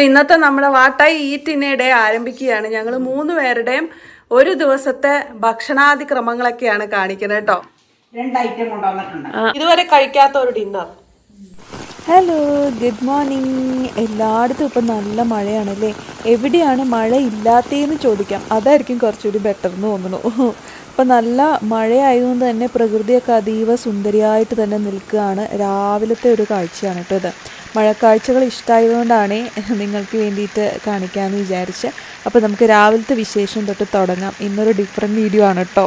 അപ്പൊ ഇന്നത്തെ നമ്മുടെ വാട്ടായി ഈറ്റിനെ ഡേ ആരംഭിക്കുകയാണ്. ഞങ്ങൾ മൂന്ന് പേരുടെയും ഒരു ദിവസത്തെ ഭക്ഷണാതിക്രമങ്ങളൊക്കെയാണ് കാണിക്കുന്നത് കേട്ടോ. രണ്ട് ഐറ്റം കൊണ്ടുവന്നിട്ടുണ്ട്. ഇതുവരെ കഴിക്കാത്ത ഒരു ഡിന്നർ ഹലോ ഗുഡ് മോർണിംഗ് എല്ലായിടത്തും ഇപ്പം നല്ല മഴയാണല്ലേ? എവിടെയാണ് മഴ ഇല്ലാത്തതെന്ന് ചോദിക്കാം. അതായിരിക്കും കുറച്ചുകൂടി ബെറ്റർ എന്ന് തോന്നുന്നു. അപ്പം നല്ല മഴയായതുകൊണ്ട് തന്നെ പ്രകൃതിയൊക്കെ അതീവ സുന്ദരിയായിട്ട് തന്നെ നിൽക്കുകയാണ്. രാവിലത്തെ ഒരു കാഴ്ചയാണ് കേട്ടോ ഇത്. മഴക്കാഴ്ചകൾ ഇഷ്ടമായതുകൊണ്ടാണ് നിങ്ങൾക്ക് വേണ്ടിയിട്ട് കാണിക്കാമെന്ന് വിചാരിച്ച്. അപ്പോൾ നമുക്ക് രാവിലത്തെ വിശേഷം തൊട്ട് തുടങ്ങാം. ഇന്നൊരു ഡിഫറെന്റ് വീഡിയോ ആണ് കേട്ടോ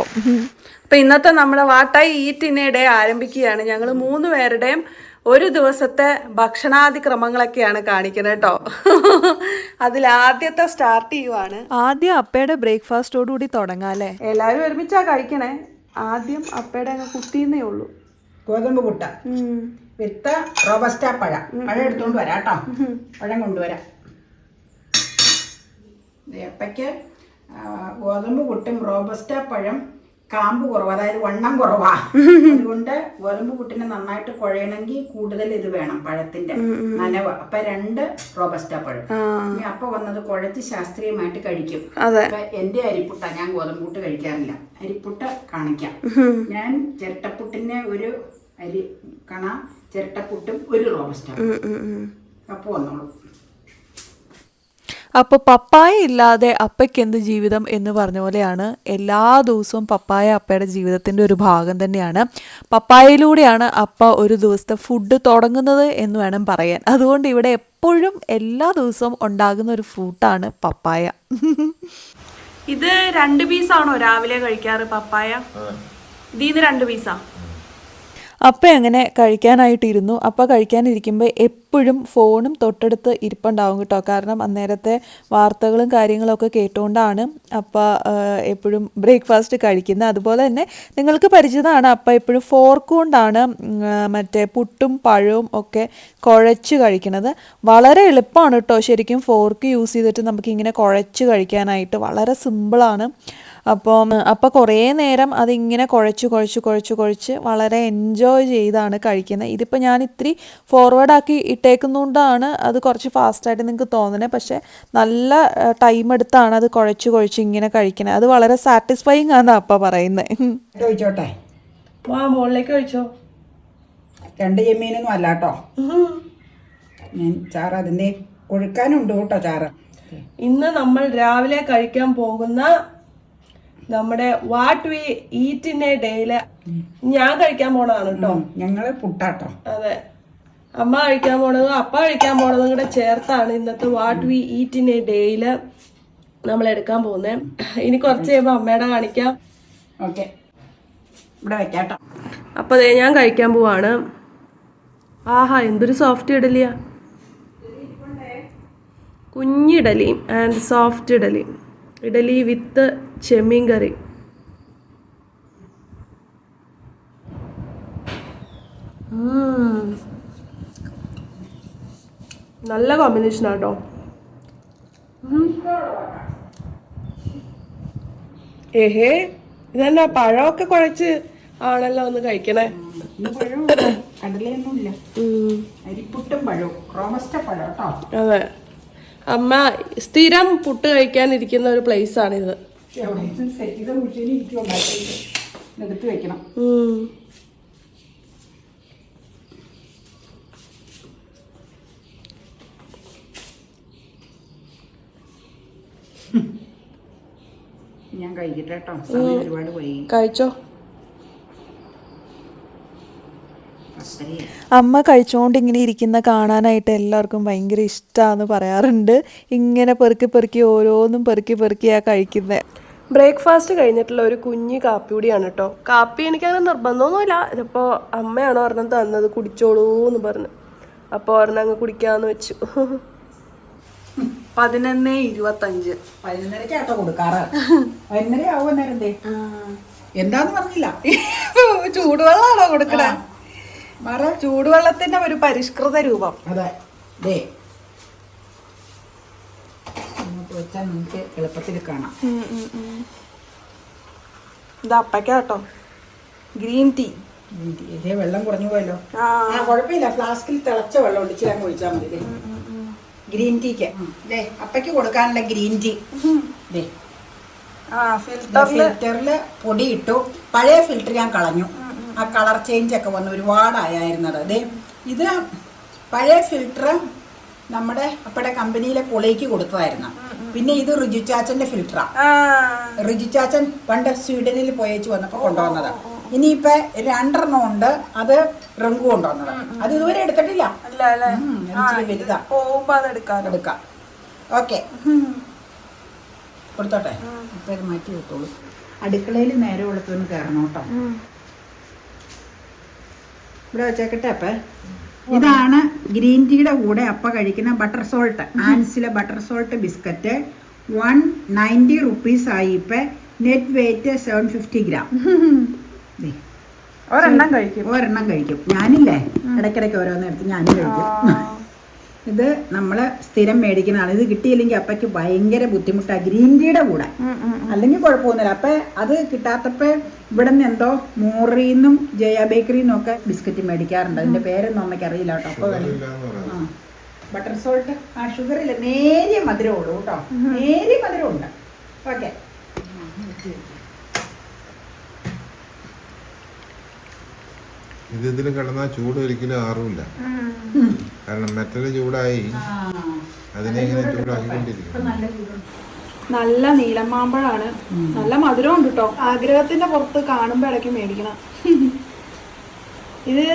അപ്പോൾ ഇന്നത്തെ നമ്മുടെ വാട്ടായി ഈറ്റിനെ ഡേ ആരംഭിക്കുകയാണ്. ഞങ്ങൾ മൂന്ന് പേരുടെയും ഒരു ദിവസത്തെ ഭക്ഷണാതിക്രമങ്ങളൊക്കെയാണ് കാണിക്കുന്നത് കേട്ടോ അതിൽ ആദ്യത്തെ സ്റ്റാർട്ട് ചെയ്യുവാണ്. ആദ്യം അപ്പയുടെ ബ്രേക്ക്ഫാസ്റ്റോടുകൂടി തുടങ്ങാം അല്ലേ? എല്ലാവരും ഒരുമിച്ചാണ് കഴിക്കണേ. ആദ്യം അപ്പയുടെ അങ്ങ് കുത്തിയെന്നേ ഉള്ളൂ. ഗോതമ്പ് പുട്ട. വിത്ത് റോബസ്റ്റ പഴ. പഴം എടുത്തുകൊണ്ട് വരാം കേട്ടോ. പഴം കൊണ്ടുവരാം. ദേ അപ്പയ്ക്ക് ഗോതമ്പ് പുട്ടും റോബസ്റ്റ പഴം കാമ്പ് കുറവ് അതായത് വണ്ണം കുറവാ. അതുകൊണ്ട് ഗോതമ്പ് കുട്ടിനെ നന്നായിട്ട് കുഴയണമെങ്കിൽ കൂടുതൽ ഇത് വേണം പഴത്തിന്റെ നനവ്. അപ്പൊ രണ്ട് റോബസ്റ്റ പഴം. ഇനി അപ്പൊ വന്നത് കുഴച്ച് ശാസ്ത്രീയമായിട്ട് കഴിക്കും. എന്റെ അരിപ്പുട്ട ഞാൻ ഗോതമ്പ് പുട്ട് കഴിക്കാറില്ല. അരിപ്പുട്ട കാണിക്കാം. ഞാൻ ചിരട്ടപ്പുട്ടിന്റെ ഒരു അരി കണ ചിരട്ടപ്പുട്ടും ഒരു റോബസ്റ്റ അപ്പൊ വന്നോളൂ. അപ്പോൾ പപ്പായ ഇല്ലാതെ അപ്പയ്ക്ക് എന്ത് ജീവിതം എന്ന് പറഞ്ഞ പോലെയാണ് എല്ലാ ദിവസവും പപ്പായ അപ്പയുടെ ജീവിതത്തിന്റെ ഒരു ഭാഗം തന്നെയാണ്. പപ്പായയിലൂടെയാണ് അപ്പ ഒരു ദിവസത്തെ ഫുഡ് തുടങ്ങുന്നത് എന്ന് വേണം പറയാൻ. അതുകൊണ്ട് ഇവിടെ എപ്പോഴും എല്ലാ ദിവസവും ഉണ്ടാകുന്ന ഒരു ഫ്രൂട്ടാണ് പപ്പായ. ഇത് രണ്ട് പീസാണോ രാവിലെ കഴിക്കാറ് പപ്പായ? ഇതിന്ന് രണ്ട് പീസാ അപ്പ അങ്ങനെ കഴിക്കാനായിട്ടിരുന്നു? അപ്പ കഴിക്കാനിരിക്കുമ്പോൾ എപ്പോഴും ഫോണും തൊട്ടടുത്ത് ഇരിപ്പുണ്ടാവും കേട്ടോ. കാരണം അന്നേരത്തെ വാർത്തകളും കാര്യങ്ങളൊക്കെ കേട്ടുകൊണ്ടാണ് അപ്പ എപ്പോഴും ബ്രേക്ക്ഫാസ്റ്റ് കഴിക്കുന്നത് അതുപോലെ തന്നെ നിങ്ങൾക്ക് പരിചിതമാണ് അപ്പം എപ്പോഴും ഫോർക്ക് കൊണ്ടാണ് മറ്റേ പുട്ടും പഴവും ഒക്കെ കുഴച്ച് കഴിക്കുന്നത്. വളരെ എളുപ്പമാണ് കേട്ടോ ശരിക്കും ഫോർക്ക് യൂസ് ചെയ്തിട്ട് നമുക്കിങ്ങനെ കുഴച്ച് കഴിക്കാനായിട്ട്. വളരെ സിമ്പിളാണ്. അപ്പം അപ്പം കുറേ നേരം അതിങ്ങനെ കുഴച്ച് കുഴച്ച് കുഴച്ച് കുഴച്ച് വളരെ എൻജോയ് ചെയ്താണ് കഴിക്കുന്നത്. ഇതിപ്പോൾ ഞാൻ ഇത്തിരി ഫോർവേഡാക്കി ഇട്ടേക്കുന്നതുകൊണ്ടാണ് അത് കുറച്ച് ഫാസ്റ്റായിട്ട് നിങ്ങൾക്ക് തോന്നുന്നത് പക്ഷേ നല്ല ടൈം എടുത്താണ് അത് കുഴച്ച് കുഴച്ച് ഇങ്ങനെ കഴിക്കുന്നത് അത് വളരെ സാറ്റിസ്ഫൈങ് ആണ് അപ്പ പറയുന്നത് മുകളിലേക്ക് രണ്ട് ചെമ്മീനൊന്നും അല്ല കേട്ടോ ഞാൻ ചാറ് അതിന്റെ കൊഴുക്കാനുണ്ട് കേട്ടോ ചാറ്. ഇന്ന് നമ്മൾ രാവിലെ കഴിക്കാൻ പോകുന്ന നമ്മുടെ what we eat in a ഡേയിൽ ഞാൻ കഴിക്കാൻ പോണതാണ് കേട്ടോ ഞങ്ങൾ പുട്ടാട്ടോ. അതെ. അമ്മ കഴിക്കാൻ പോണതും അപ്പ കഴിക്കാൻ പോണതും കൂടെ ചേർത്താണ് ഇന്നത്തെ what we eat in a ഡേയിൽ നമ്മൾ എടുക്കാൻ പോകുന്നത് ഇനി കുറച്ച് കഴിയുമ്പോൾ അമ്മയുടെ കാണിക്കാം. ഓക്കെ. ഇവിടെ വെക്കാട്ടോ. അപ്പോൾ അതെ ഞാൻ കഴിക്കാൻ പോവാണ്. ആഹാ എന്തൊരു സോഫ്റ്റ് ഇഡലിയാ. കുഞ്ഞിഡലിയും and soft idli. Idli with ചെമ്മീൻ കറി. നല്ല കോമ്പിനേഷൻ ആട്ടോ. ഏഹേ ഇതെന്നാ പഴമൊക്കെ കുഴച്ച് ആണല്ലോ ഒന്ന് കഴിക്കണേ? ഉം. അരിപ്പുട്ടും പഴവും. റോബസ്റ്റ പഴം കേട്ടോ. അതെ. അമ്മ സ്ഥിരം പുട്ട് കഴിക്കാനിരിക്കുന്ന ഒരു പ്ലേസ് ആണിത്. എടുത്ത് വെക്കണം ഞാൻ കഴിക്കട്ടെ കേട്ടോ. സമയം ഒരുപാട് പോയി. കഴിച്ചോ? അമ്മ കഴിച്ചുകൊണ്ട് ഇങ്ങനെ ഇരിക്കുന്ന കാണാനായിട്ട് എല്ലാവർക്കും ഭയങ്കര ഇഷ്ടമാണെന്ന് പറയാറുണ്ട്. ഇങ്ങനെ പെറുക്കി പെറുക്കി ഓരോന്നും പെറുക്കി പെറുക്കിയാണ് കഴിക്കുന്നത് ബ്രേക്ക്ഫാസ്റ്റ് കഴിഞ്ഞിട്ടുള്ള ഒരു കുഞ്ഞ് കാപ്പി കൂടിയാണ് കേട്ടോ കാപ്പി എനിക്കങ്ങനെ നിർബന്ധമൊന്നുമില്ല. ഇതിപ്പോൾ അമ്മയാണ് ഒരെണ്ണം തന്നത്? കുടിച്ചോളൂ എന്ന് പറഞ്ഞു. അപ്പോൾ ഒരെണ്ണം അങ്ങ് കുടിക്കാന്ന് വെച്ചു. പതിനൊന്ന് ഇരുപത്തഞ്ച്. പതിനൊന്നരക്കാട്ടോ കൊടുക്കാറ്. പതിനൊന്നര എന്താന്ന് പറഞ്ഞില്ല. ചൂടുവെള്ളമാണോ കൊടുക്കണേ? മറ ചൂടുവെള്ളത്തിന്റെ ഒരു പരിഷ്കൃത രൂപം. അതെ. ദേ. വെച്ചാൽ നമുക്ക് എളുപ്പത്തിൽ കാണാം. ഇത് അപ്പയ്ക്കാട്ടോ. Green tea. ഇതേ വെള്ളം കുറഞ്ഞു പോയല്ലോ. ആ. കുഴപ്പമില്ല. ഫ്ലാസ്കിൽ തിളച്ച വെള്ളം അങ്ങ് ഒഴിച്ചാൽ മതി. ഗ്രീൻ ടീക്ക്. ദേ അപ്പയ്ക്ക് കൊടുക്കാനുള്ള ഗ്രീൻ ടീ. ദേ. ഫിൽറ്ററിൽ പൊടി ഇട്ടു പഴയ ഫിൽറ്റർ ഞാൻ കളഞ്ഞു. ആ കളർ ചേഞ്ച് ഒക്കെ വന്ന് ഒരുപാടായിരുന്നത് അതെ ഇത് പഴയ ഫിൽറ്റർ നമ്മുടെ അപ്പടെ കമ്പനിയിലെ കുളയ്ക്ക് കൊടുത്തതായിരുന്നു. പിന്നെ ഇത് റിജുചാച്ചന്റെ ഫിൽറ്ററാ റുജുചാച്ചൻ പണ്ട് സ്വീഡനിൽ പോയേച്ച് വന്നപ്പോൾ കൊണ്ടുവന്നത്. ഇനിയിപ്പോ രണ്ടെണ്ണം ഉണ്ട്. അത് റങ്കു കൊണ്ടുവന്നത്. അത് ഇതുവരെ എടുത്തിട്ടില്ല. വലുതാ. എടുക്കാം. ഓക്കെ. കൊടുത്തോട്ടെ? അപ്പൊ ഇത് മാറ്റി വെക്കോളൂ അടുക്കളയിൽ നേരെ വെളുത്തുനിന്ന് കയറണം കേട്ടോ. ഇവിടെ വെച്ചേക്കട്ടെ അപ്പ. ഇതാണ് ഗ്രീൻ ടീയുടെ കൂടെ അപ്പ കഴിക്കുന്ന butter salt. ആൻസിലെ butter salt biscuit. One ninety rupees ആയി ഇപ്പൊ. Net weight seven fifty gram. ഒരെണ്ണം കഴിക്കും. ഒരെണ്ണം കഴിക്കും. ഞാനില്ലേ? ഇടയ്ക്കിടയ്ക്ക് ഓരോന്നെടുത്ത് ഞാനും കഴിക്കും. ഇത് നമ്മൾ സ്ഥിരം മേടിക്കുന്നതാണ് ഇത് കിട്ടിയില്ലെങ്കിൽ അപ്പയ്ക്ക് ഭയങ്കര ബുദ്ധിമുട്ടാണ് ഗ്രീൻ ടീയുടെ കൂടെ അല്ലെങ്കിൽ കുഴപ്പമൊന്നുമില്ല. അപ്പം അത് കിട്ടാത്തപ്പോൾ ഇവിടെ നിന്ന് എന്തോ മോറിന്നും ജയ ബേക്കറിന്നും ഒക്കെ ബിസ്ക്കറ്റ് മേടിക്കാറുണ്ട്. അതിന്റെ പേരൊന്നും അമ്മയ്ക്ക് അറിയില്ല കേട്ടോ. അപ്പോൾ ആ. ബട്ടർ സോൾട്ട് ആ ഷുഗർ ഇല്ല. നേരിയ മധുരം ഉള്ളൂ കേട്ടോ. നേരിയ മധുരം ഉണ്ട്. ഓക്കെ ഇത് ഇതിൽ കിടന്നാൽ ചൂട് ഒരിക്കലും ആറുമില്ല. കാരണം മെറ്റൽ ചൂടായി അതിനെ ഇങ്ങനെ ചൂടാക്കിക്കൊണ്ടിരിക്കും നല്ല നീലമാമ്പഴാണ് നല്ല മധുരം ഉണ്ട് കേട്ടോ ആഗ്രഹത്തിന്റെ പുറത്ത് കാണുമ്പോ ഇടയ്ക്ക് മേടിക്കണം. ഇത്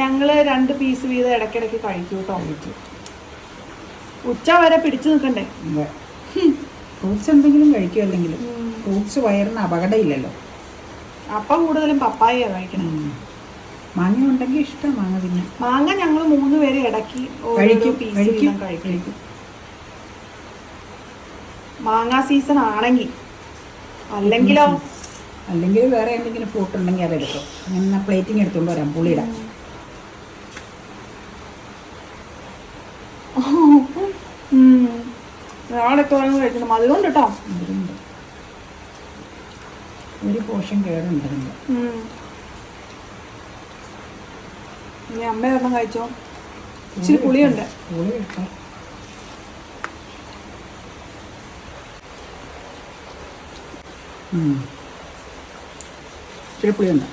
ഞങ്ങൾ രണ്ട് പീസ് വീതം ഇടയ്ക്കിടയ്ക്ക് കഴിക്കും കേട്ടോ ഉച്ച വരെ പിടിച്ചു നിൽക്കണ്ടേ? ഫ്രൂട്ട്സ് എന്തെങ്കിലും കഴിക്കും അല്ലെങ്കിലും ഫ്രൂട്ട്സ് വയറിന് അപകടമില്ലല്ലോ അപ്പം കൂടുതലും പപ്പായ കഴിക്കണം. മാങ്ങ ഉണ്ടെങ്കിൽ ഇഷ്ടം മാങ്ങ പിന്നെ. മാങ്ങ ഞങ്ങൾ മൂന്ന് പേര് ഇടക്കി മാങ്ങ കഴിക്കും കഴിക്കും മാങ്ങാ സീസൺ ആണെങ്കിൽ അല്ലെങ്കിലോ? അല്ലെങ്കിൽ വേറെ എന്തെങ്കിലും ഫ്രൂട്ട് ഉണ്ടെങ്കിൽ അതെടുക്കും ഞാൻ പ്ലേറ്റിങ് എടുത്തുകൊണ്ട് വരാം. പുളിയുടെ ഒരാളൊക്കെ ഓരോന്ന് കഴിക്കണം മധുരമുണ്ട് കേട്ടോ അതുകൊണ്ട് ഒരു പോഷൻ കേടുണ്ടായിരുന്നു. ഇനി അമ്മ ഒരെണ്ണം കഴിച്ചോ ഇച്ചിരി പുളിയുണ്ട് പുളി എടുക്കാം ഉം. ഇച്ചിരി പുളിയുണ്ട്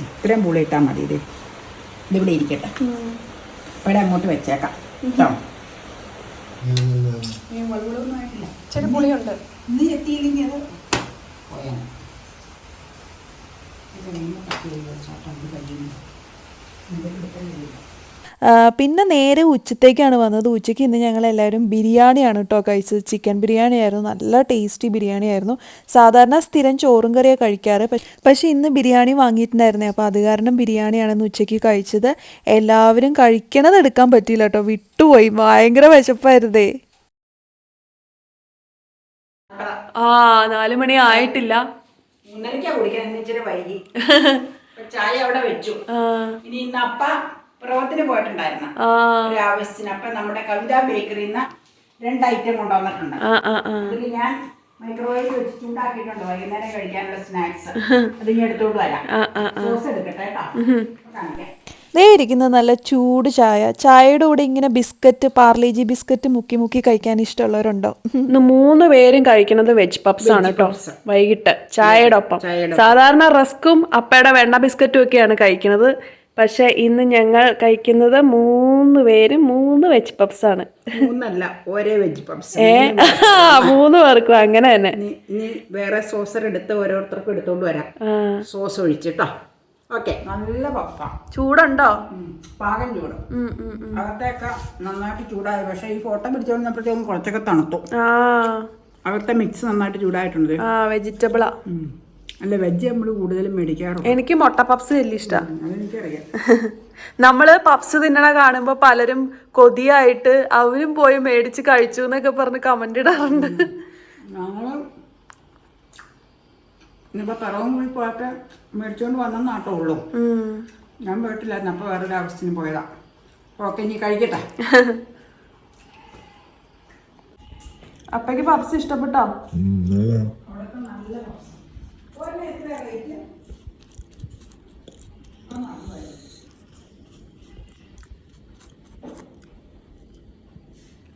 ഇത്രയും പുളി ഇട്ടാൽ മതി ഇത് ഇതിവിടെ ഇരിക്കട്ടെ ഇവിടെ അങ്ങോട്ട് വെച്ചേക്കാം കേട്ടോ ഇച്ചിരി പുളിയുണ്ട് നീ എത്തിയില്ലെങ്കിൽ അത് പോയാണ് ഇത് കഴിയുമ്പോൾ കട്ട് ചെയ്ത് വെച്ചോട്ടോ ഇത് കഴിയുമ്പോൾ എന്തെങ്കിലും എടുക്കാനില്ല ആ, പിന്നെ നേരെ ഉച്ചത്തേക്കാണ് വന്നത്. ഉച്ചയ്ക്ക് ഇന്ന് ഞങ്ങൾ എല്ലാവരും ബിരിയാണിയാണ് കേട്ടോ കഴിച്ചത്. ചിക്കൻ ബിരിയാണി ആയിരുന്നു നല്ല ടേസ്റ്റി ബിരിയാണി ആയിരുന്നു സാധാരണ സ്ഥിരം ചോറും കറിയാണ് കഴിക്കാറ്. പക്ഷേ ഇന്ന് ബിരിയാണി വാങ്ങിയിട്ടുണ്ടായിരുന്നേ. അപ്പോൾ അത് കാരണം ബിരിയാണിയാണെന്ന് ഉച്ചയ്ക്ക് കഴിച്ചത്. എല്ലാവരും കഴിക്കണത് എടുക്കാൻ പറ്റിയില്ല കേട്ടോ വിട്ടുപോയി. ഭയങ്കര വിശപ്പായിരുന്നേ. ആ നാലു മണി ആയിട്ടില്ല. വൈകി. ചായ അവിടെ വെച്ചു. ഇനി ഇന്ന് അപ്പ പ്രവത്തിന് പോയിട്ടുണ്ടായിരുന്നു. ഒരു ആവശ്യത്തിന് അപ്പൊ നമ്മുടെ കവിത നിന്ന് രണ്ട് ഐറ്റം കൊണ്ടുവന്നിട്ടുണ്ട് അതിൽ ഞാൻ മൈക്രോവേവ് വെച്ച് ചൂടാക്കിയിട്ടുണ്ട് വൈകുന്നേരം കഴിക്കാനുള്ള സ്നാക്സ് അത് ഇനി എടുത്തോണ്ട് വരാം. സോസ് എടുക്കട്ടെ കേട്ടോ. കാണിക്കാം. ദേ ഇരിക്കുന്നത് നല്ല ചൂട് ചായ. ചായയുടെ കൂടെ ഇങ്ങനെ ബിസ്ക്കറ്റ് പാർലേജി ബിസ്ക്കറ്റ് മുക്കി മുക്കി കഴിക്കാൻ ഇഷ്ടമുള്ളവരുണ്ടോ? ഇന്ന് മൂന്ന് പേരും കഴിക്കുന്നത് വെജ് പപ്സ് ആണ് കേട്ടോ വൈകിട്ട് ചായയുടെ ഒപ്പം സാധാരണ റസ്ക്കും അപ്പയുടെ വെണ്ണ ബിസ്ക്കറ്റും ഒക്കെയാണ് കഴിക്കുന്നത്. പക്ഷെ ഇന്ന് ഞങ്ങൾ കഴിക്കുന്നത് മൂന്ന് പേരും മൂന്ന് വെജ് പപ്സ് ആണ്. മൂന്നല്ല ഒരേ വെജ് പപ്സ്. ഏ? മൂന്ന് പേർക്കും അങ്ങനെ തന്നെ. വേറെ സോസർ എടുത്ത് ഓരോരുത്തർക്കും എടുത്തോണ്ട് വരാം. സോസ് ഒഴിച്ചിട്ടോ ഓക്കെ. നല്ല പപ്പ. ചൂടുണ്ടോ? പാകം ചൂട്. അകത്തേക്ക നന്നായിട്ട് ചൂടായി. പക്ഷേ ഈ ഫോട്ടോ പിടിച്ചോണ്ടപ്പോഴത്തേക്കും കുറച്ചൊക്കെ തണുത്തു. അകത്തെ മിക്സ് നന്നായിട്ട് ചൂടായിട്ടുണ്ട്. വെജിറ്റബിളാ അല്ല വെജ് നമ്മൾ കൂടുതലും മേടിക്കാറുണ്ട് എനിക്ക് മുട്ട പപ്സ് വലിയ ഇഷ്ടാ. അതെനിക്കറിയാം നമ്മൾ പപ്സ് തിന്നണ കാണുമ്പോ പലരും കൊതിയായിട്ട് അവരും പോയി മേടിച്ച് കഴിച്ചു എന്നൊക്കെ പറഞ്ഞ് കമന്റ് ഇടാറുണ്ട്. ഇനിയിപ്പോൾ പിറവും കൂടി പോയപ്പോൾ മേടിച്ചുകൊണ്ട് വന്നെന്നാട്ടോ ഉള്ളൂ. ഞാൻ പോയിട്ടില്ലായിരുന്നു അപ്പോൾ വേറൊരു ആവശ്യത്തിന് പോയതാ. ഓക്കെ ഇനി കഴിക്കട്ടെ. അപ്പയ്ക്ക് പപ്സ് ഇഷ്ടപ്പെട്ടോ?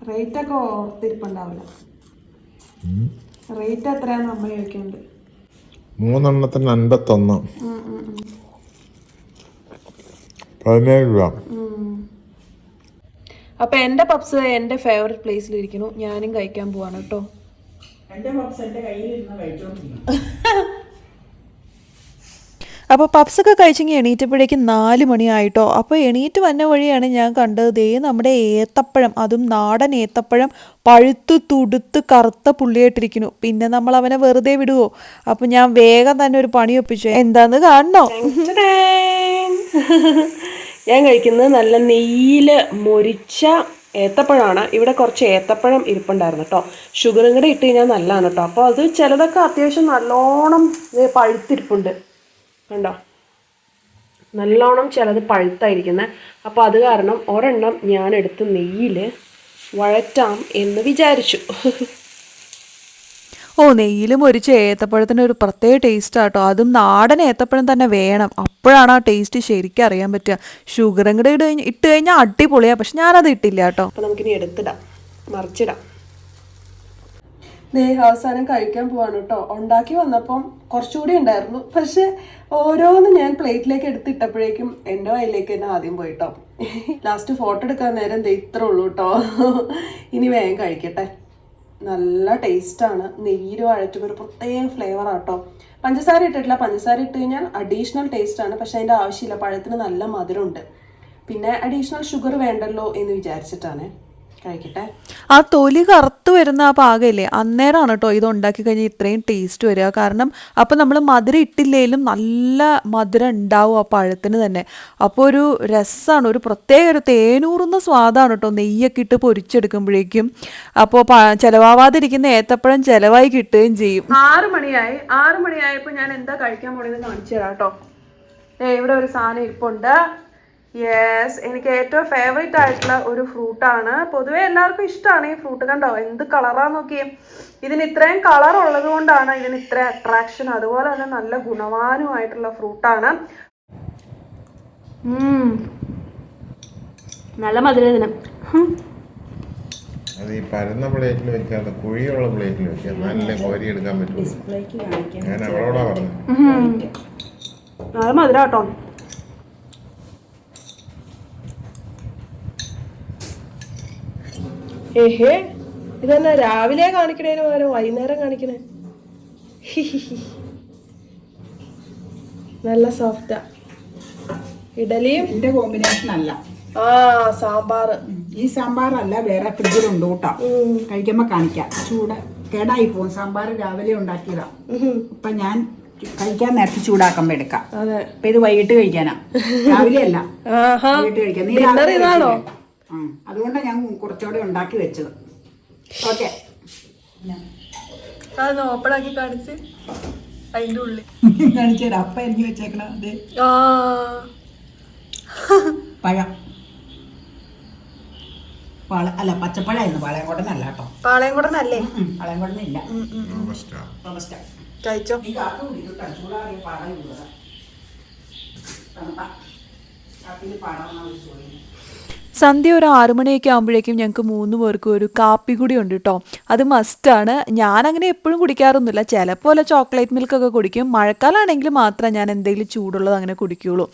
റേറ്റ് ഒക്കെ ഓർത്തിരിപ്പുണ്ടാവില്ല റേറ്റ് എത്രയാന്ന് അമ്മ ചോദിക്കുന്നുണ്ട്. മൂന്നെണ്ണത്തിന് അൻപത്തൊന്ന്. പതിനേഴ് രൂപ. അപ്പൊ എന്റെ പപ്സ് എന്റെ ഫേവറേറ്റ് പ്ലേസിൽ ഇരിക്കുന്നു. ഞാനും കഴിക്കാൻ പോവാണ് കേട്ടോ. അപ്പോൾ പപ്സൊക്കെ കഴിച്ചെങ്കിൽ എണീറ്റപ്പോഴേക്കും നാല് മണിയായിട്ടോ. അപ്പോൾ എണീറ്റ് വന്ന വഴിയാണ് ഞാൻ കണ്ടത്. ദേ നമ്മുടെ ഏത്തപ്പഴം അതും നാടൻ ഏത്തപ്പഴം പഴുത്ത് തുടുത്ത് കറുത്ത പുള്ളിയായിട്ടിരിക്കുന്നു. പിന്നെ നമ്മൾ അവനെ വെറുതെ വിടുവോ? അപ്പം ഞാൻ വേഗം തന്നെ ഒരു പണി ഒപ്പിച്ചു. എന്താന്ന് കാണണോ? ഞാൻ കഴിക്കുന്നത് നല്ല നെയ്യിൽ മൊരിച്ച ഏത്തപ്പഴമാണ്. ഇവിടെ കുറച്ച് ഏത്തപ്പഴം ഇരിപ്പുണ്ടായിരുന്നു കേട്ടോ ഷുഗറും കൂടെ ഇട്ട് കഴിഞ്ഞാൽ നല്ലതാണ് കേട്ടോ അപ്പോൾ അത് ചിലതൊക്കെ അത്യാവശ്യം നല്ലോണം പഴുത്തിരിപ്പുണ്ട്. കണ്ടോ നല്ലോണം ചിലത് പഴുത്തായിരിക്കുന്നത് അപ്പോൾ അത് കാരണം ഒരെണ്ണം ഞാൻ എടുത്ത് നെയ്യിൽ വഴറ്റാം എന്ന് വിചാരിച്ചു. ഓ നെയ്യിലും ഒരു ഏത്തപ്പഴത്തിന് ഒരു പ്രത്യേക ടേസ്റ്റ് ആട്ടോ. അതും നാടൻ ഏത്തപ്പഴം തന്നെ വേണം. അപ്പോഴാണ് ആ ടേസ്റ്റ് ശരിക്കും അറിയാൻ പറ്റുക. ഷുഗറും കൂടെ ഇട്ട് കഴിഞ്ഞ് ഇട്ട് കഴിഞ്ഞാൽ അടിപൊളിയാണ് പക്ഷെ ഞാനത് ഇട്ടില്ല കേട്ടോ. അപ്പോൾ നമുക്കിനി എടുത്തിടാം. മറിച്ചിടാം. ദേ അവസാനം കഴിക്കാൻ പോവാണ് കേട്ടോ. ഉണ്ടാക്കി വന്നപ്പം കുറച്ചുകൂടി ഉണ്ടായിരുന്നു. പക്ഷെ ഓരോന്ന് ഞാൻ പ്ലേറ്റിലേക്ക് എടുത്തിട്ടപ്പോഴേക്കും എന്റെ വായിലേക്ക് തന്നെ ആദ്യം പോയിട്ടോ ലാസ്റ്റ് ഫോട്ടോ എടുക്കാൻ നേരം ദേ ഇത്ര ഉള്ളൂ കേട്ടോ. ഇനി വേഗം കഴിക്കട്ടെ. നല്ല ടേസ്റ്റാണ്. നെയ്യ് വഴറ്റുമ്പോൾ ഒരു പ്രത്യേക ഫ്ലേവർ ആട്ടോ പഞ്ചസാര ഇട്ടിട്ടില്ല. പഞ്ചസാര ഇട്ട് കഴിഞ്ഞാൽ അഡീഷണൽ ടേസ്റ്റാണ് പക്ഷെ അതിന്റെ ആവശ്യമില്ല. പഴത്തിന് നല്ല മധുരമുണ്ട്. പിന്നെ അഡീഷണൽ ഷുഗർ വേണ്ടല്ലോ എന്ന് വിചാരിച്ചിട്ടാണ്. കഴിക്കട്ടെ? ആ തൊലി കറുത്ത് വരുന്ന ആ പാകമില്ലേ അന്നേരമാണ് കേട്ടോ ഇത് ഉണ്ടാക്കി കഴിഞ്ഞാൽ ഇത്രയും ടേസ്റ്റ് വരിക. കാരണം അപ്പോൾ നമ്മൾ മധുരം ഇട്ടില്ലെങ്കിലും നല്ല മധുരം ഉണ്ടാവും ആ പഴത്തിന് തന്നെ. അപ്പോൾ ഒരു രസമാണ് ഒരു പ്രത്യേക ഒരു തേനൂറുന്ന സ്വാദാണ് കേട്ടോ നെയ്യൊക്കെ ഇട്ട് പൊരിച്ചെടുക്കുമ്പോഴേക്കും. അപ്പോൾ ചിലവാവാതിരിക്കുന്ന ഏത്തപ്പഴം ചിലവായി കിട്ടുകയും ചെയ്യും. ആറ് മണിയായി. ആറ് മണിയായപ്പോൾ ഞാൻ എന്താ കഴിക്കാൻ പോണെന്ന് കാണിച്ചു തരാം കേട്ടോ ഏ ഇവിടെ ഒരു സാധനം ഇരിപ്പുണ്ട് യെസ് എനിക്ക് ഏറ്റവും ഫേവറേറ്റ് ആയിട്ടുള്ള ഒരു ഫ്രൂട്ടാണ് പൊതുവെ എല്ലാവർക്കും ഇഷ്ടമാണ് ഈ ഫ്രൂട്ട് കണ്ടോ? എന്ത് കളറാന്ന് നോക്കിയേ. ഇതിന് ഇത്രയും കളർ ഉള്ളത് കൊണ്ടാണ് ഇതിന് ഇത്ര അട്രാക്ഷൻ അതുപോലെ തന്നെ നല്ല ഗുണവാനുമായിട്ടുള്ള ഫ്രൂട്ടാണ് നല്ല മധുരം ഇതിന്. അത് ഈ പരന്ന പ്ലേറ്റിൽ വെക്കാതെ കുഴിയുള്ള പ്ലേറ്റിൽ വെക്കുക നല്ല കോരി എടുക്കാൻ പറ്റും ഞാൻ അവളോടാ പറഞ്ഞു നല്ല മധുരം കേട്ടോ. ഏഹേ? ഇതെന്നാ രാവിലെ കാണിക്കണേന് പകരം വൈകുന്നേരം കാണിക്കണേ? നല്ല സോഫ്റ്റാ. ഇഡലിയും ഇതിന്റെ കോമ്പിനേഷൻ അല്ല. ആ സാമ്പാറ്. ഈ സാമ്പാറല്ല വേറെ ഫ്രിഡ്ജിലുണ്ട് കൂട്ടാ. കഴിക്കുമ്പോ കാണിക്കാം. ചൂട് കേടായി പോകും സാമ്പാർ രാവിലെ ഉണ്ടാക്കിയതാ. അപ്പൊ ഞാൻ കഴിക്കാൻ നേരത്തെ ചൂടാക്കുമ്പോ എടുക്കാം. അപ്പൊ ഇത് വൈകിട്ട് കഴിക്കാനാ. രാവിലെ അല്ല. വൈകിട്ട് കഴിക്കാം. നീ ഇതാണോ? അതുകൊണ്ടാണ് ഞാൻ കുറച്ചുകൂടെ ഉണ്ടാക്കി വെച്ചത്. ഓക്കെ. അതൊന്ന് ഓപ്പൺ ആക്കി കാണിച്ച്? അതിന്റെ ഉള്ളിൽ. കാണിച്ചു തരാം. അപ്പ എനിക്ക് വെച്ചേക്കണം അതെ പഴം. പാള അല്ല പച്ചപ്പഴമായിരുന്നു പാളയംകോടനല്ല കേട്ടോ. പാളയംകുടനല്ലേ? പാളയംകോടനില്ല റോബസ്റ്റാ. റോബസ്റ്റാ. കഴിച്ചോ? നീ കാപ്പി ഒരു സന്ധ്യ ഒരു ആറു മണിയൊക്കെ ആകുമ്പോഴേക്കും ഞങ്ങൾക്ക് മൂന്ന് പേർക്കും ഒരു കാപ്പി കൂടി ഉണ്ട് കേട്ടോ അത് മസ്റ്റാണ് ഞാനങ്ങനെ എപ്പോഴും കുടിക്കാറൊന്നുമില്ല. ചിലപ്പോൾ ചോക്ലേറ്റ് മിൽക്കൊക്കെ കുടിക്കും. മഴക്കാലമാണെങ്കിൽ മാത്രം ഞാൻ എന്തെങ്കിലും ചൂടുള്ളത് അങ്ങനെ കുടിക്കുകയുള്ളൂ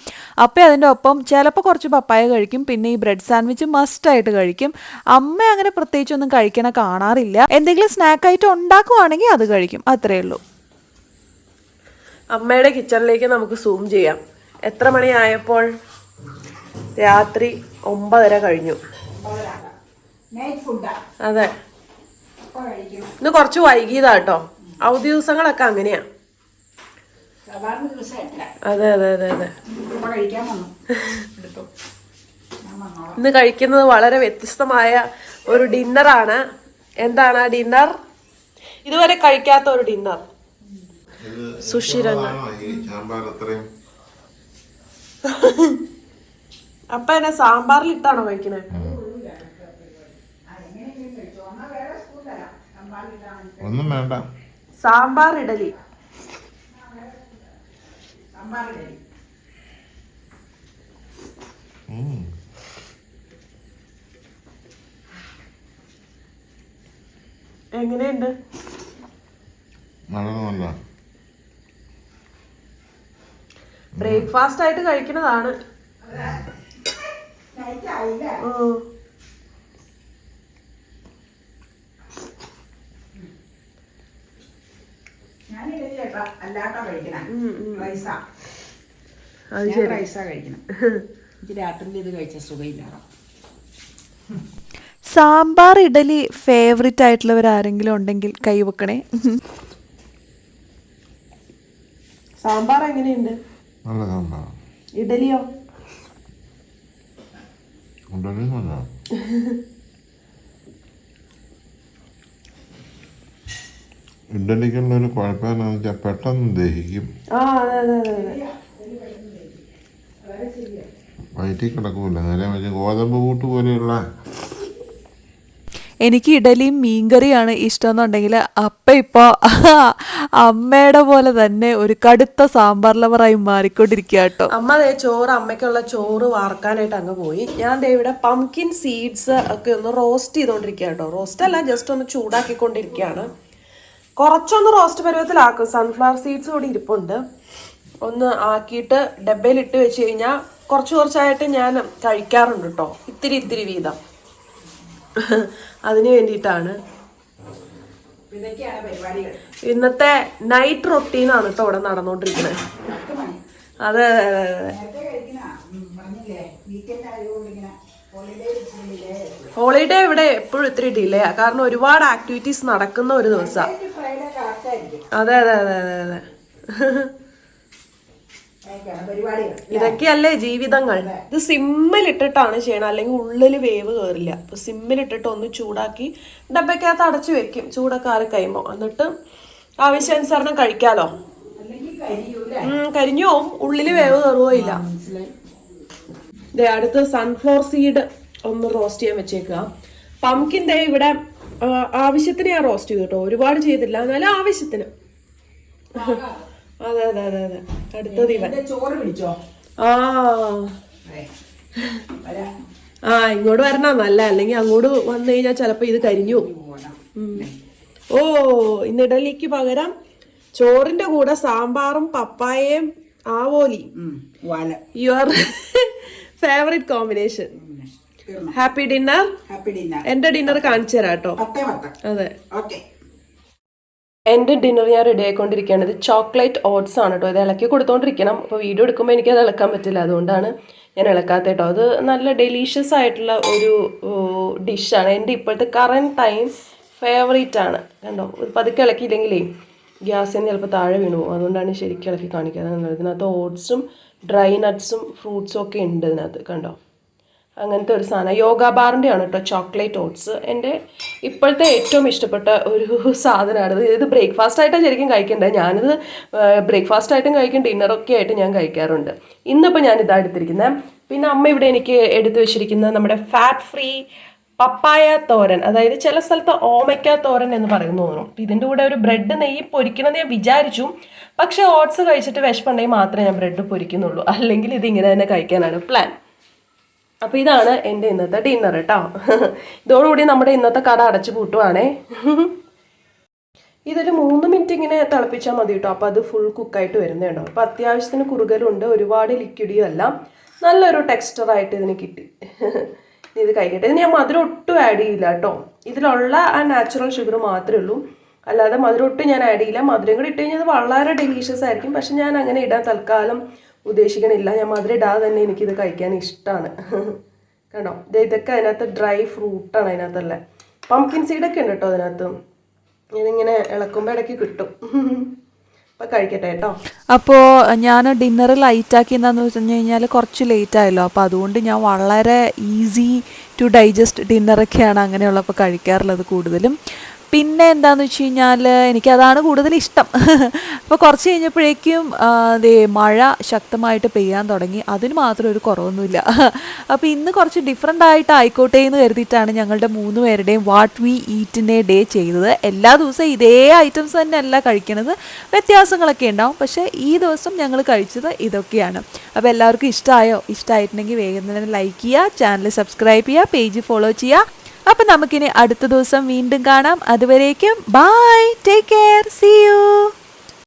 അപ്പോൾ അതിന്റെ ഒപ്പം ചിലപ്പോൾ കുറച്ച് പപ്പായ കഴിക്കും. പിന്നെ ഈ ബ്രെഡ് സാൻഡ്വിച്ച് മസ്റ്റായിട്ട് കഴിക്കും. അമ്മ അങ്ങനെ പ്രത്യേകിച്ചൊന്നും കഴിക്കണ കാണാറില്ല. എന്തെങ്കിലും സ്നാക്ക് ആയിട്ട് ഉണ്ടാക്കുവാണെങ്കിൽ അത് കഴിക്കും. അത്രയേ ഉള്ളൂ. അമ്മയുടെ കിച്ചണിലേക്ക് നമുക്ക് സൂം ചെയ്യാം. എത്ര മണിയായപ്പോൾ? രാത്രി ഒമ്പതര കഴിഞ്ഞു. നൈറ്റ് ഫുഡാ അതെ. ഇന്ന് കുറച്ച് വൈകിയതാ കേട്ടോ അവധി ദിവസങ്ങളൊക്കെ അങ്ങനെയാ. അതെ അതെ അതെ അതെ. ഇപ്പൊ കഴിക്കാൻ വന്നു. എടുത്തു. ഞാൻ ഇന്ന് കഴിക്കുന്നത് വളരെ വ്യത്യസ്തമായ ഒരു ഡിന്നറാണ്. എന്താണ് ആ ഡിന്നർ? ഇതുവരെ കഴിക്കാത്ത ഒരു ഡിന്നർ. സുഷിരങ്ങ സുഷിരങ്ങൾ. ഇതാണോ ഈ സാമ്പാർ അത്രയും അപ്പൊ എന്നെ സാമ്പാറിലിട്ടാണോ കഴിക്കണേ ഒന്നും വേണ്ട. സാമ്പാർ ഇഡലി. എങ്ങനെയുണ്ട്? ബ്രേക്ക്ഫാസ്റ്റ് ആയിട്ട് കഴിക്കുന്നതാണ്. സാമ്പാർ ഇഡലി ഫേവറേറ്റ് ആയിട്ടുള്ളവർ ആരെങ്കിലും ഉണ്ടെങ്കിൽ കൈവെക്കണേ. സാമ്പാർ എങ്ങനെയുണ്ട്? നല്ല സാമ്പാർ ഇഡലിയോ? ഉടനെ man ഇഡലിക്കുള്ള ഒരു കുഴപ്പമെന്നു വെച്ചാൽ പെട്ടെന്ന് ദഹിക്കും. വയറ്റിൽ കിടക്കൂല. നേരെ വെച്ച് ഗോതമ്പ് കൂട്ട് പോലെയുള്ള എനിക്ക് ഇഡലിയും മീൻകറിയാണ് ഇഷ്ടമെന്നുണ്ടെങ്കിൽ അപ്പം ഇപ്പോൾ അമ്മയുടെ പോലെ തന്നെ ഒരു കടുത്ത സാമ്പാർ ലവറായി മാറിക്കൊണ്ടിരിക്കുക കേട്ടോ അമ്മ ദേ ചോറ് അമ്മയ്ക്കുള്ള ചോറ് വാർക്കാനായിട്ട് അങ്ങ് പോയി. ഞാൻ ദേ ഇവിടെ പംകിൻ സീഡ്സ് ഒക്കെ ഒന്ന് റോസ്റ്റ് ചെയ്തുകൊണ്ടിരിക്കുക കേട്ടോ റോസ്റ്റ് അല്ല ജസ്റ്റ് ഒന്ന് ചൂടാക്കിക്കൊണ്ടിരിക്കുകയാണ്. കുറച്ചൊന്ന് റോസ്റ്റ് പരുവത്തിലാക്കും. സൺഫ്ലവർ സീഡ്സ് കൂടി ഇരിപ്പുണ്ട്. ഒന്ന് ആക്കിയിട്ട് ഡബയിൽ ഇട്ട് വെച്ച് കഴിഞ്ഞാൽ കുറച്ച് കുറച്ചായിട്ട് ഞാൻ കഴിക്കാറുണ്ട് കേട്ടോ ഇത്തിരി ഇത്തിരി വീതം. അതിന് വേണ്ടിയിട്ടാണ്. ഇന്നത്തെ നൈറ്റ് റൊട്ടീനാണ് കേട്ടോ ഇവിടെ നടന്നുകൊണ്ടിരിക്കുന്നത് അതെ അതെ ഹോളിഡേ ഇവിടെ എപ്പോഴും ഇത്തിരി ഡിലേ ആ. കാരണം ഒരുപാട് ആക്ടിവിറ്റീസ് നടക്കുന്ന ഒരു ദിവസമാണ് അതെ അതെ അതെ അതെ അതെ. ഇതൊക്കെയല്ലേ ജീവിതങ്ങൾ. ഇത് സിമ്മിലിട്ടിട്ടാണ് ചെയ്യണം അല്ലെങ്കിൽ ഉള്ളിൽ വേവ് കയറില്ല അപ്പൊ സിമ്മിലിട്ടിട്ട് ഒന്ന് ചൂടാക്കി ഡബയ്ക്കകത്ത് അടച്ചു വെക്കും. ചൂടൊക്കെ ആറി കഴിയുമ്പോൾ എന്നിട്ട് ആവശ്യാനുസരണം കഴിക്കാലോ? കരിഞ്ഞു പോവും ഉള്ളിൽ വേവ് കയറുകയോ ഇല്ല. അടുത്ത് സൺഫ്ലവർ സീഡ് ഒന്ന് റോസ്റ്റ് ചെയ്യാൻ വെച്ചേക്കുക. പംകിന്റെ ഇവിടെ ആവശ്യത്തിന് ഞാൻ റോസ്റ്റ് ചെയ്തു കേട്ടോ. ഒരുപാട് ചെയ്തില്ല. എന്നാലും ആവശ്യത്തിന്. അതെ അതെ അതെ അതെ. അടുത്തത് ഇവൻ. ചോറ് പിടിച്ചോ ആ. ആ ഇങ്ങോട്ട് വരണം. നല്ല അല്ലെങ്കിൽ അങ്ങോട്ട് വന്നു കഴിഞ്ഞാൽ ചിലപ്പോ ഇത് കരിഞ്ഞു. ഓ ഇന്ന് ഇഡലിക്ക് പകരം ചോറിന്റെ കൂടെ സാമ്പാറും പപ്പായയും ആവോലി. Your favourite combination happy dinner happy dinner എന്റെ ഡിന്നർ കാണിച്ചു തരാം കേട്ടോ. അതെ. ഓക്കെ. എന്റെ ഡിന്നർ ഞാൻ റെഡി ആയിക്കൊണ്ടിരിക്കുകയാണ് ഇത് ചോക്ലേറ്റ് ഓട്സ് ആണ് കേട്ടോ ഇത് ഇളക്കി കൊടുത്തോണ്ടിരിക്കണം. അപ്പോൾ വീഡിയോ എടുക്കുമ്പോൾ എനിക്കത് ഇളക്കാൻ പറ്റില്ല. അതുകൊണ്ടാണ് ഞാൻ ഇളക്കാത്ത കേട്ടോ അത് നല്ല ഡെലീഷ്യസ് ആയിട്ടുള്ള ഒരു ഡിഷാണ് എന്റെ ഇപ്പോഴത്തെ കറന്റ് ടൈം ഫേവറേറ്റ് ആണ്. കണ്ടോ? ഇത് പതുക്കെ ഇളക്കിയില്ലെങ്കിലേ ഗ്യാസിന് ചിലപ്പോൾ താഴെ വീണു പോകും. അതുകൊണ്ടാണ് ശരിക്കും ഇളക്കി കാണിക്കുന്നത് ഇതിനകത്ത് ഓട്സും ഡ്രൈ നട്ട്സും ഫ്രൂട്ട്സും ഒക്കെ ഉണ്ട് ഇതിനകത്ത്. കണ്ടോ? അങ്ങനത്തെ ഒരു സാധനം. യോഗ ബാറിന്റെ ആണ് കേട്ടോ ചോക്ലേറ്റ് ഓട്സ് എന്റെ ഇപ്പോഴത്തെ ഏറ്റവും ഇഷ്ടപ്പെട്ട ഒരു സാധനമാണ് ഇത്. ബ്രേക്ക്ഫാസ്റ്റ് ആയിട്ടാണ് ശരിക്കും കഴിക്കേണ്ടത്. ഞാനിത് ബ്രേക്ക്ഫാസ്റ്റ് ആയിട്ടും കഴിക്കും ഡിന്നറൊക്കെ ആയിട്ട് ഞാൻ കഴിക്കാറുണ്ട്. ഇന്നിപ്പോൾ ഞാൻ ഇതാ എടുത്തിരിക്കുന്നത് പിന്നെ അമ്മ ഇവിടെ എനിക്ക് എടുത്തു വെച്ചിരിക്കുന്നത് നമ്മുടെ ഫാറ്റ് ഫ്രീ പപ്പായ തോരൻ. അതായത് ചില സ്ഥലത്ത് ഓമയ്ക്ക തോരൻ എന്ന് പറയുന്നു തോന്നുന്നു ഇതിന്റെ കൂടെ ഒരു ബ്രെഡ് നെയ്യ് പൊരിക്കണമെന്ന് ഞാൻ വിചാരിച്ചു. പക്ഷേ ഓട്സ് കഴിച്ചിട്ട് വിശപ്പുണ്ടെങ്കിൽ മാത്രമേ ഞാൻ ബ്രെഡ് പൊരിക്കുന്നുള്ളൂ. അല്ലെങ്കിൽ ഇത് ഇങ്ങനെ തന്നെ കഴിക്കാനാണ് പ്ലാൻ അപ്പോൾ ഇതാണ് എന്റെ ഇന്നത്തെ ഡിന്നർ കേട്ടോ ഇതോടുകൂടി നമ്മുടെ ഇന്നത്തെ കട അടച്ചു പൂട്ടുവാണേ. ഇതൊരു മൂന്ന് മിനിറ്റ് ഇങ്ങനെ തിളപ്പിച്ചാൽ മതി കേട്ടോ അപ്പോൾ അത് ഫുൾ കുക്കായിട്ട് വരുന്നുണ്ടോ അപ്പോൾ അത്യാവശ്യത്തിന് കുറുകലുണ്ട് ഒരുപാട് ലിക്വിഡിയും അല്ല. നല്ലൊരു ടെക്സ്ചറായിട്ട് ഇതിന് കിട്ടി. ഇത് കഴിക്കട്ടെ. ഇത് ഞാൻ മധുരം ഒട്ടും ആഡ് ചെയ്യില്ല കേട്ടോ ഇതിലുള്ള ആ നാച്ചുറൽ ഷുഗർ മാത്രമേ ഉള്ളൂ. അല്ലാതെ മധുരം ഒട്ടും ഞാൻ ആഡ് ചെയ്യില്ല. മധുരം കൂടി ഇട്ട് കഴിഞ്ഞാൽ അത് വളരെ ഡെലീഷ്യസ് ആയിരിക്കും. പക്ഷെ ഞാൻ അങ്ങനെ ഇടാൻ തൽക്കാലം ഉദ്ദേശിക്കണില്ല. ഞാൻ മധുരം ഇടാതെ തന്നെ എനിക്കിത് കഴിക്കാൻ ഇഷ്ടമാണ് കണ്ടോ? ഇതൊക്കെ അതിനകത്ത് ഡ്രൈ ഫ്രൂട്ടാണ് അതിനകത്തുള്ള. പംകിൻ സീഡൊക്കെ ഉണ്ട് കേട്ടോ അതിനകത്ത്. ഇതിങ്ങനെ ഇളക്കുമ്പോൾ ഇടയ്ക്ക് കിട്ടും. അപ്പോൾ കഴിക്കട്ടെ കേട്ടോ. അപ്പോൾ ഞാൻ ഡിന്നർ ലൈറ്റ് ലൈറ്റാക്കി എന്താണെന്ന് വെച്ച് കഴിഞ്ഞാൽ കുറച്ച് ലേറ്റ് ആയല്ലോ. അപ്പോൾ അതുകൊണ്ട് ഞാൻ വളരെ ഈസി ടു ഡൈജസ്റ്റ് ഡിന്നറൊക്കെയാണ് അങ്ങനെയുള്ളപ്പോൾ കഴിക്കാറുള്ളത് കൂടുതലും. പിന്നെ എന്താണെന്ന് വെച്ച് കഴിഞ്ഞാൽ എനിക്കതാണ് കൂടുതൽ ഇഷ്ടം. അപ്പോൾ കുറച്ച് കഴിഞ്ഞപ്പോഴേക്കും ദേ മഴ ശക്തമായിട്ട് പെയ്യാൻ തുടങ്ങി. അതിന് മാത്രം ഒരു കുറവൊന്നുമില്ല. അപ്പോൾ ഇന്ന് കുറച്ച് ഡിഫറെന്റ് ആയിട്ട് ആയിക്കോട്ടെ എന്ന് കരുതിയിട്ടാണ് ഞങ്ങളുടെ മൂന്ന് പേരുടെയും വാട്ട് വി ഈറ്റിന്റെ ഡേ ചെയ്തത്. എല്ലാ ദിവസവും ഇതേ ഐറ്റംസ് തന്നെയല്ല കഴിക്കണത്. വ്യത്യാസങ്ങളൊക്കെ ഉണ്ടാവും. പക്ഷേ ഈ ദിവസം ഞങ്ങൾ കഴിച്ചത് ഇതൊക്കെയാണ്. അപ്പോൾ എല്ലാവർക്കും ഇഷ്ടമായോ ഇഷ്ടമായിട്ടുണ്ടെങ്കിൽ വേഗം തന്നെ ലൈക്ക് ചെയ്യുക ചാനൽ സബ്സ്ക്രൈബ് ചെയ്യുക പേജ് ഫോളോ ചെയ്യുക. അപ്പൊ നമുക്കിനി അടുത്ത ദിവസം വീണ്ടും കാണാം. അതുവരേക്കും bye take care see you